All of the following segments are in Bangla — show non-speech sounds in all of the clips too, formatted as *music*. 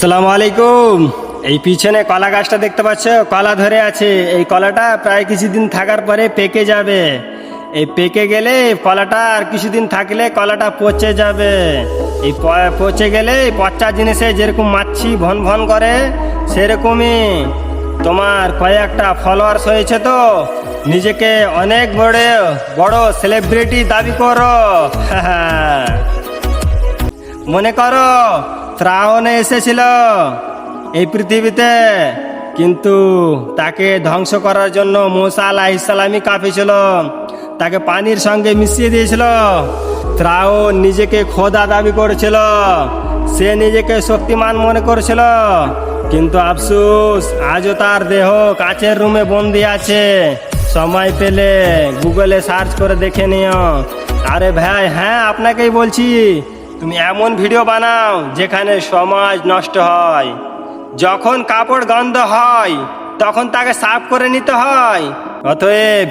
সালামু আলাইকুম। এই পিছনে কলা গাছটা দেখতে পাচ্ছ? কলা ধরে আছে। এই কলাটা প্রায় কিছুদিন থাকার পরে পেকে যাবে। এই পেকে গেলে কলাটা আর কিছুদিন থাকলে কলাটা পচে যাবে। এই পচে গেলে পচা জিনিসে যেরকম মাছি ভন ভন করে, সেরকমই তোমার কয়েকটা ফলোয়ার্স হয়েছে তো। নিজেকে অনেক বড় বড় সেলিব্রিটি দাবি করো। মনে করো ত্রাহনে এসেছিল এই পৃথিবীতে, কিন্তু তাকে ধ্বংস করার জন্য মুসা আলাহ ইসলামী কাফি ছিল। তাকে পানির সঙ্গে মিশিয়ে দিয়েছিল। ত্রাহন নিজেকে খোদা দাবি করেছিল। সে নিজেকে শক্তিমান মনে করেছিল। কিন্তু আফসুস, আজও তার দেহ কাচের রুমে বন্দি আছে। সময় পেলে গুগলে সার্চ করে দেখে নিও। আরে ভাই হ্যাঁ আপনাকেই বলছি। তুমি এমন ভিডিও বানাও যেখানে সমাজ নষ্ট হয়। যখন কাপড় গন্ধ হয়, তখন তাকে সাফ করে নিতে হয়। অতএব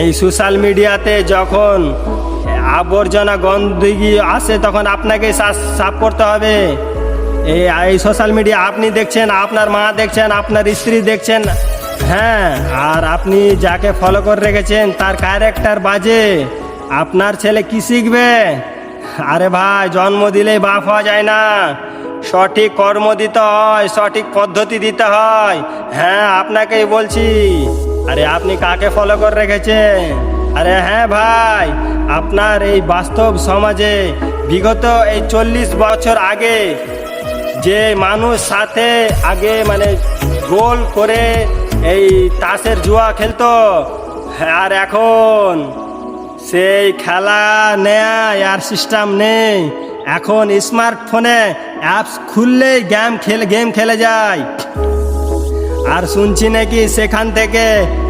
এই সোশ্যাল মিডিয়াতে যখন আবর্জনা গন্ধগি আসে, তখন আপনাকে সাফ করতে হবে। এই সোশ্যাল মিডিয়া আপনি দেখছেন, আপনার মা দেখছেন, আপনার স্ত্রী দেখছেন হ্যাঁ আর আপনি যাকে ফলো করে রেখেছেন, তার ক্যারেক্টার বাজে। আপনার ছেলে কি শিখবে? আরে ভাই, জন্ম দিলেই বাপ হওয়া যায় না। সঠিক কর্ম দিতে হয়, সঠিক পদ্ধতি দিতে হয়। হ্যাঁ আপনাকেই বলছি। আরে আপনি কাকে ফলো করে রেখেছেন? আরে হ্যাঁ ভাই, আপনার এই বাস্তব সমাজে বিগত এই চল্লিশ বছর আগে যে মানুষ সাথে আগে মানে গোল করে এই তাসের জুয়া খেলতো আর এখন সেই খেলা নেয় আর সিস্টেম নেই। এখন স্মার্টফোনে অ্যাপস খুললেই গেম খেলে গেম খেলে যায়। আর শুনছি নাকি সেখান থেকে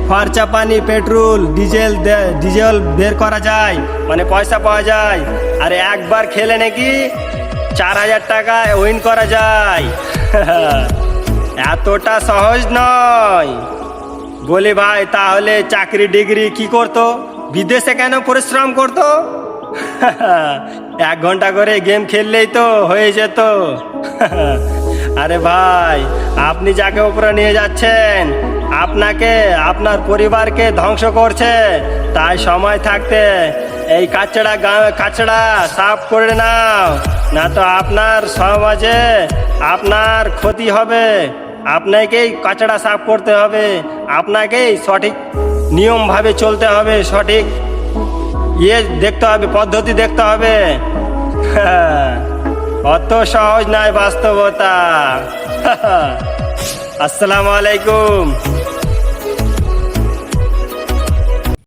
খরচা পানি পেট্রোল ডিজেল ডিজেল বের করা যায় মানে পয়সা পাওয়া যায়। আর একবার খেলে নাকি চার হাজার টাকা উইন করা যায়। *laughs* এতটা সহজ নয়। বলি ভাই, তাহলে চাকরি ডিগ্রি কি করতো? বিদেশে কেন পরিশ্রম করতো? এক ঘণ্টা করে গেম খেললেই তো হয়ে যেত। আরে ভাই, আপনি যাকে উপরে নিয়ে যাচ্ছেন, আপনাকে, আপনার পরিবারকে ধ্বংস করছে। তাই সময় থাকতে এই কাচড়া কাচড়া সাফ করে নাও। না তো আপনার সমাজে আপনার ক্ষতি হবে। আপনাকেই কাচড়া সাফ করতে হবে। আপনাকেই সঠিক নিয়মভাবে চলতে হবে, সঠিক। ইয়ে দেখতে হবে, পদ্ধতি দেখতে হবে। *laughs* অত সহজ নয় বাস্তবতা। *laughs* আসসালামু আলাইকুম।